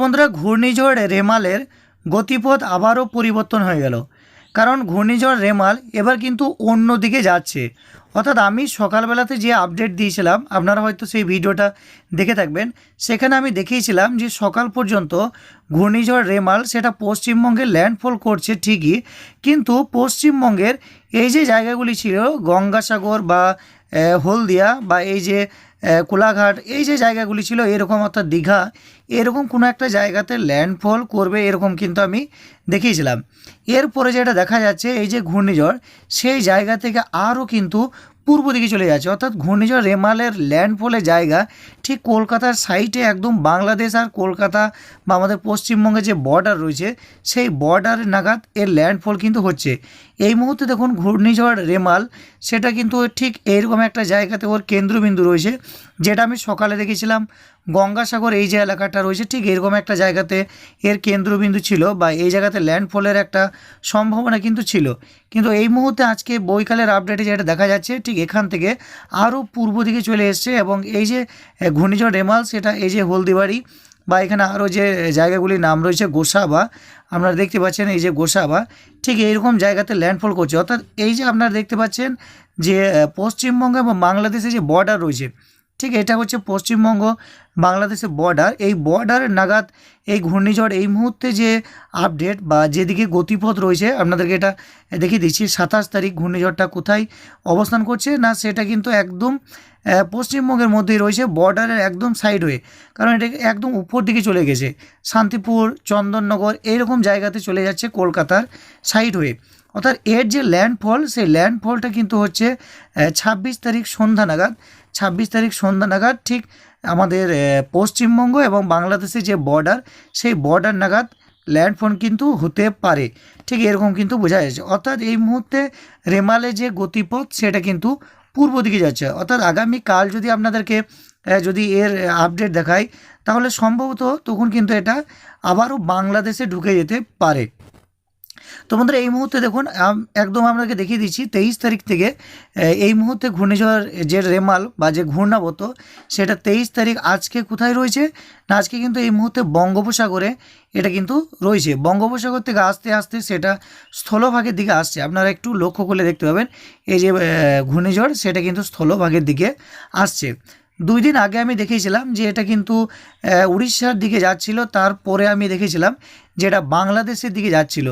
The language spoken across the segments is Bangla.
বন্ধুরা, ঘূর্ণিঝড় রেমালের গতিপথ আবারও পরিবর্তন হয়ে গেল। কারণ ঘূর্ণিঝড় রেমাল এবার কিন্তু অন্য দিকে যাচ্ছে। অর্থাৎ আমি সকালবেলাতে যে আপডেট দিয়েছিলাম, আপনারা হয়তো সেই ভিডিওটা দেখে থাকবেন। সেখানে আমি দেখিয়েছিলাম যে সকাল পর্যন্ত ঘূর্ণিঝড় রেমাল সেটা পশ্চিমবঙ্গে ল্যান্ডফল করছে ঠিকই, কিন্তু পশ্চিমবঙ্গের এই যে জায়গাগুলি ছিল, গঙ্গাসাগর বা হলদিয়া বা এই যে কোলাঘাট, এই যে জায়গাগুলি ছিল, এরকম অর্থাৎ দীঘা, এরকম কোনো একটা জায়গাতে ল্যান্ডফল করবে এরকম কিন্তু আমি দেখিয়েছিলাম। এরপরে যেটা দেখা যাচ্ছে, এই যে ঘূর্ণিঝড়, সেই জায়গা থেকে আরও কিন্তু পূর্ব দিকে চলে যাচ্ছে। অর্থাৎ ঘূর্ণিঝড় রেমালের ল্যান্ডফলের জায়গা, ঠিক কলকাতার সাইটে একদম বাংলাদেশ আর কলকাতা বা আমাদের পশ্চিমবঙ্গে যে বর্ডার রয়েছে, সেই বর্ডার নাগাদ এর ল্যান্ডফল কিন্তু হচ্ছে। এই মুহূর্তে দেখুন ঘূর্ণিঝড় রেমাল, সেটা কিন্তু ঠিক এইরকম একটা জায়গাতে ওর কেন্দ্রবিন্দু রয়েছে, যেটা আমি সকালে দেখেছিলাম। গঙ্গাসাগর এই যে এলাকাটা রয়েছে, ঠিক এরকম একটা জায়গাতে এর কেন্দ্রবিন্দু ছিল বা এই জায়গাতে ল্যান্ডফলের একটা সম্ভাবনা কিন্তু ছিল। কিন্তু এই মুহূর্তে আজকে বৈকালের আপডেটে যেটা দেখা যাচ্ছে, ঠিক এখান থেকে আরও পূর্ব দিকে চলে এসছে এবং এই যে ঘূর্ণিঝড় রেমাল, সেটা এই যে হলদিবাড়ি বা এখানে আরও যে জায়গাগুলির নাম রয়েছে গোসাবা, আপনারা দেখতে পাচ্ছেন এই যে গোসাবা, ঠিক এইরকম জায়গাতে ল্যান্ডফল করছে। অর্থাৎ এই যে আপনারা দেখতে পাচ্ছেন যে পশ্চিমবঙ্গ এবং বাংলাদেশে যে বর্ডার রয়েছে ঠিক এটা হচ্ছে পশ্চিমবঙ্গ বাংলাদেশের বর্ডার এই বর্ডারের নাগাদ এই ঘূর্ণিঝড় এই মুহূর্তে যে আপডেট বা যেদিকে গতিপথ রয়েছে, আপনাদেরকে এটা দেখিয়ে দিচ্ছি, সাতাশ তারিখ ঘূর্ণিঝড়টা কোথায় অবস্থান করছে না সেটা কিন্তু একদম পশ্চিমবঙ্গের মধ্যেই রয়েছে বর্ডারের একদম সাইড হয়ে কারণ এটা একদম উপর দিকে চলে গেছে। শান্তিপুর, চন্দননগর, এইরকম জায়গাতে চলে যাচ্ছে কলকাতার সাইড হয়ে অর্থাৎ এর যে ল্যান্ডফল সেই ল্যান্ডফলটা কিন্তু হচ্ছে ছাব্বিশ তারিখ সন্ধ্যা নাগাদ। ছাব্বিশ তারিখ সন্ধ্যা নাগাদ ঠিক আমাদের পশ্চিমবঙ্গ এবং বাংলাদেশের যে বর্ডার সেই বর্ডার নাগাদ ল্যান্ডফোন কিন্তু হতে পারে। ঠিক এরকম কিন্তু বোঝা যাচ্ছে। অর্থাৎ এই মুহূর্তে রেমালে যে গতিপথ, সেটা কিন্তু পূর্ব দিকে যাচ্ছে। অর্থাৎ আগামী কাল যদি আপনাদেরকে যদি এর আপডেট দেখাই, তাহলে সম্ভবত তখন কিন্তু এটা আবারও বাংলাদেশে ঢুকে যেতে পারে। তো বন্ধুরা এই মুহূর্তে দেখুন একদম আপনাকে দেখিয়ে দিচ্ছি, তেইশ তারিখ থেকে এই মুহূর্তে ঘূর্ণিঝড় যে রেমাল বা যে ঘূর্ণাবত, সেটা তেইশ তারিখ আজকে কোথায় রয়েছে? না, আজকে কিন্তু এই মুহূর্তে বঙ্গোপসাগরে এটা কিন্তু রয়েছে। বঙ্গোপসাগর থেকে আস্তে আস্তে সেটা স্থলভাগের দিকে আসছে। আপনারা একটু লক্ষ্য করলে দেখতে পাবেন, এই যে ঘূর্ণিঝড় সেটা কিন্তু স্থলভাগের দিকে আসছে। দুই দিন আগে আমি দেখেছিলাম যে এটা কিন্তু উড়িষ্যার দিকে যাচ্ছিল, তারপরে আমি দেখেছিলাম যেটা বাংলাদেশের দিকে যাচ্ছিল।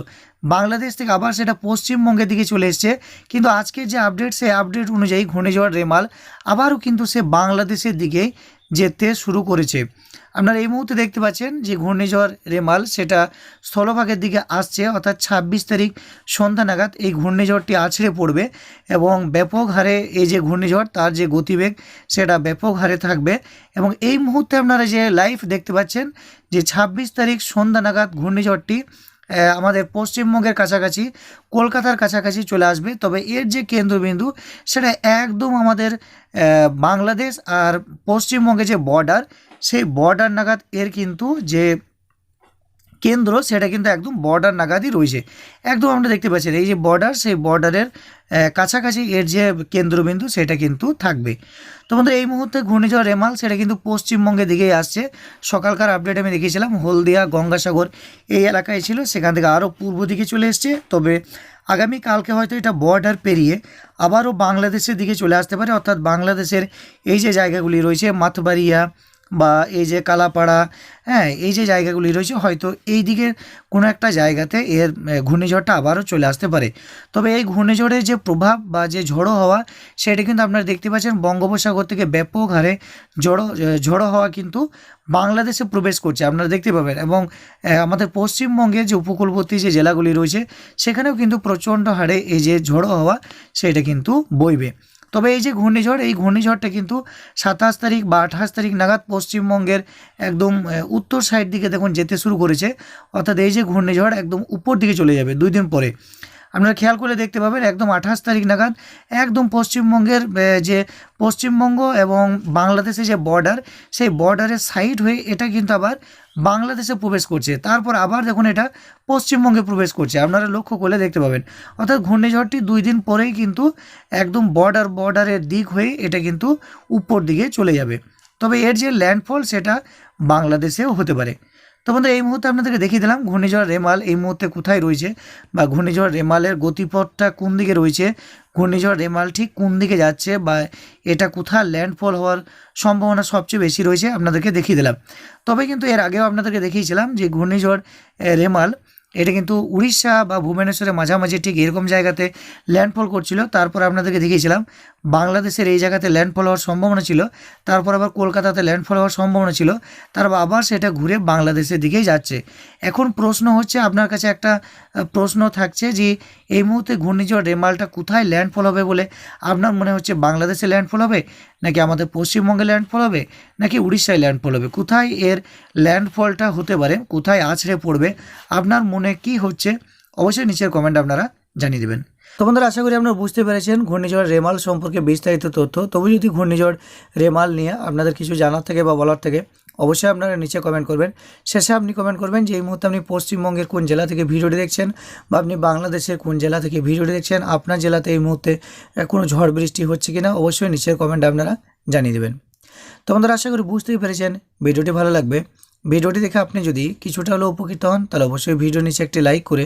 বাংলাদেশ থেকে আবার সেটা পশ্চিমবঙ্গের দিকে চলে এসছে। কিন্তু আজকের যে আপডেট সেই আপডেট অনুযায়ী ঘূর্ণিঝড় রেমাল আবারও কিন্তু সে বাংলাদেশের দিকেই যেতে শুরু করেছে। আপনারা এই মুহূর্তে দেখতে পাচ্ছেন যে ঘূর্ণিঝড় রেমাল সেটা স্থলভাগের দিকে আসছে, অর্থাৎ ছাব্বিশ তারিখ সন্ধ্যা নাগাদ এই ঘূর্ণিঝড়টি আছড়ে পড়বে এবং ব্যাপক হারে এই যে ঘূর্ণিঝড়, তার যে গতিবেগ সেটা ব্যাপক হারে থাকবে এবং এই মুহূর্তে আপনারা যে লাইভ দেখতে পাচ্ছেন যে ছাব্বিশ তারিখ সন্ধ্যা নাগাদ ঘূর্ণিঝড়টি আমাদের পশ্চিমবঙ্গের কাছাকাছি, কলকাতার কাছাকাছি চলে আসবে। তবে এর যে কেন্দ্রবিন্দু, সেটা একদম আমাদের বাংলাদেশ আর পশ্চিমবঙ্গে যে বর্ডার সেই বর্ডার নাগাদ এর কিন্তু যে কেন্দ্র, সেটা কিন্তু একদম বর্ডার নাগাদই রয়েছে। একদম আমরা দেখতে পাচ্ছি, এই যে বর্ডার সেই বর্ডারের কাছাকাছি এর যে কেন্দ্রবিন্দু, সেটা কিন্তু থাকবে। তো বন্ধুরা, এই মুহূর্তে ঘূর্ণিঝড় রেমাল, সেটা কিন্তু পশ্চিমবঙ্গের দিকেই আসছে। সকালকার আপডেট আমি দেখিয়েছিলাম, হলদিয়া, গঙ্গাসাগর, এই এলাকায় ছিল, সেখান থেকে আরও পূর্ব দিকে চলে এসছে। তবে আগামী কালকে হয়তো এটা বর্ডার পেরিয়ে আবারও বাংলাদেশের দিকে চলে আসতে পারে। অর্থাৎ বাংলাদেশের এই যে জায়গাগুলি রয়েছে, মাথবাড়িয়া বা এই যে কালাপাড়া হ্যাঁ এই যে জায়গাগুলি রয়েছে হয়তো এই দিকের কোনো একটা জায়গাতে এর ঘূর্ণিঝড়টা আবারও চলে আসতে পারে। তবে এই ঘূর্ণিঝড়ের যে প্রভাব বা যে ঝড়ো হওয়া সেটা কিন্তু আপনারা দেখতে পাচ্ছেন বঙ্গোপসাগর থেকে ব্যাপক হারে আহ, ঝড়ো হওয়া কিন্তু বাংলাদেশে প্রবেশ করছে আপনারা দেখতে পাবেন। এবং আমাদের পশ্চিমবঙ্গের যে উপকূলবর্তী যে জেলাগুলি রয়েছে সেখানেও কিন্তু প্রচণ্ড হারে এই যে ঝড়ো হওয়া সেটা কিন্তু বইবে। তবে এই যে ঘূর্ণিঝড়, এই ঘূর্ণিঝড়টা কিন্তু সাতাশ তারিখ বা আঠাশ তারিখ নাগাদ পশ্চিমবঙ্গের একদম উত্তর সাইড দিকে দেখুন যেতে শুরু করেছে। অর্থাৎ এই যে ঘূর্ণিঝড় একদম উপর দিকে চলে যাবে দুই দিন পরে। আপনারা খেয়াল করে দেখতে পাবেন, একদম আঠাশ তারিখ নাগাদ একদম পশ্চিমবঙ্গের যে পশ্চিমবঙ্গ এবং বাংলাদেশের যে বর্ডার সেই বর্ডারের সাইড হয়ে এটা কিন্তু আবার বাংলাদেশে প্রবেশ করছে। তারপর আবার দেখুন এটা পশ্চিমবঙ্গে প্রবেশ করছে। আপনারা লক্ষ্য করলে দেখতে পাবেন। অর্থাৎ ঘূর্ণিঝড়টি দুই দিন পরেই কিন্তু একদম বর্ডার বর্ডারের দিক হয়ে এটা কিন্তু উপর দিকে চলে যাবে। তবে এর যে ল্যান্ডফল সেটা বাংলাদেশেও হতে পারে। তো বন্ধু, এই মুহূর্তে আপনাদেরকে দেখিয়ে দিলাম ঘূর্ণিঝড় রেমাল। এই মুহূর্তে কোথায় রয়েছে বা ঘূর্ণিঝড় রেমালের গতিপথটা কোন দিকে রয়েছে? ঘূর্ণিঝড় রেমাল ঠিক কোন দিকে যাচ্ছে বা এটা কোথায় ল্যান্ডফল হওয়ার সম্ভাবনা সবচেয়ে বেশি রয়েছে? আপনাদেরকে দেখিয়ে দিলাম। তবে কিন্তু এর আগেও আপনাদেরকে দেখিয়েছিলাম যে ঘূর্ণিঝড় রেমাল এটা কিন্তু উড়িষ্যা বা ভুবনেশ্বরের মাঝামাঝি ঠিক এরকম জায়গাতে ল্যান্ডফল করছিল। তারপর আপনাদেরকে দেখিয়েছিলাম, বাংলাদেশের এই জায়গাতে ল্যান্ডফল হওয়ার সম্ভাবনা ছিল, তারপর আবার কলকাতাতে ল্যান্ডফল হওয়ার সম্ভাবনা ছিল, তারপর আবার সেটা ঘুরে বাংলাদেশের দিকেই যাচ্ছে। এখন প্রশ্ন হচ্ছে, আপনার কাছে একটা প্রশ্ন থাকছে যে, এই মুহূর্তে ঘূর্ণিঝড়, রেমালটা কোথায় ল্যান্ডফল হবে বলে আপনার মনে হচ্ছে বাংলাদেশে ল্যান্ডফল হবে? নাকি আমাদের পশ্চিমবঙ্গে ল্যান্ডফল হবে, নাকি উড়িষ্যায় ল্যান্ডফল হবে? কোথায় এর ল্যান্ডফলটা হতে পারে? কোথায় আছড়ে পড়বে? আপনার মনে কি হচ্ছে? অবশ্যই নিচের কমেন্ট আপনারা জানিয়ে দেবেন। তো বন্ধুরা, আশা করি আপনারা বুঝতে পেরেছেন ঘূর্ণিঝড় রেমাল সম্পর্কে বিস্তারিত তথ্য। তবু যদি ঘূর্ণিঝড় রেমাল নিয়ে আপনাদের কিছু জানার থেকে বা বলার থেকে, অবশ্যই আপনারা নিচে কমেন্ট করবেন। শেষে আপনি কমেন্ট করবেন যে এই মুহূর্তে আপনি পশ্চিমবঙ্গের কোন জেলা থেকে ভিডিওটি দেখছেন বা আপনি বাংলাদেশের কোন জেলা থেকে ভিডিওটি দেখছেন, আপনার জেলাতে এই মুহূর্তে কোনো ঝড় বৃষ্টি হচ্ছে কিনা, অবশ্যই নিচের কমেন্ট আপনারা জানিয়ে দেবেন। তো বন্ধুরা, আশা করি বুঝতেই পেরেছেন, ভিডিওটি ভালো লাগবে। ভিডিওটি দেখে আপনি যদি কিছুটা হলেও উপকৃত হন, তাহলে অবশ্যই ভিডিও নিচে একটি লাইক করে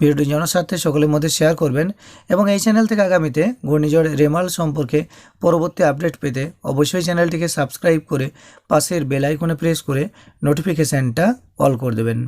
ভিডিওটি জনস্বার্থে সকলের মধ্যে শেয়ার করবেন এবং এই চ্যানেল থেকে আগামীতে ঘূর্ণিঝড় রেমাল সম্পর্কে পরবর্তী আপডেট পেতে অবশ্যই চ্যানেলটিকে সাবস্ক্রাইব করে পাশের বেল আইকনে প্রেস করে নোটিফিকেশানটা অল করে দেবেন।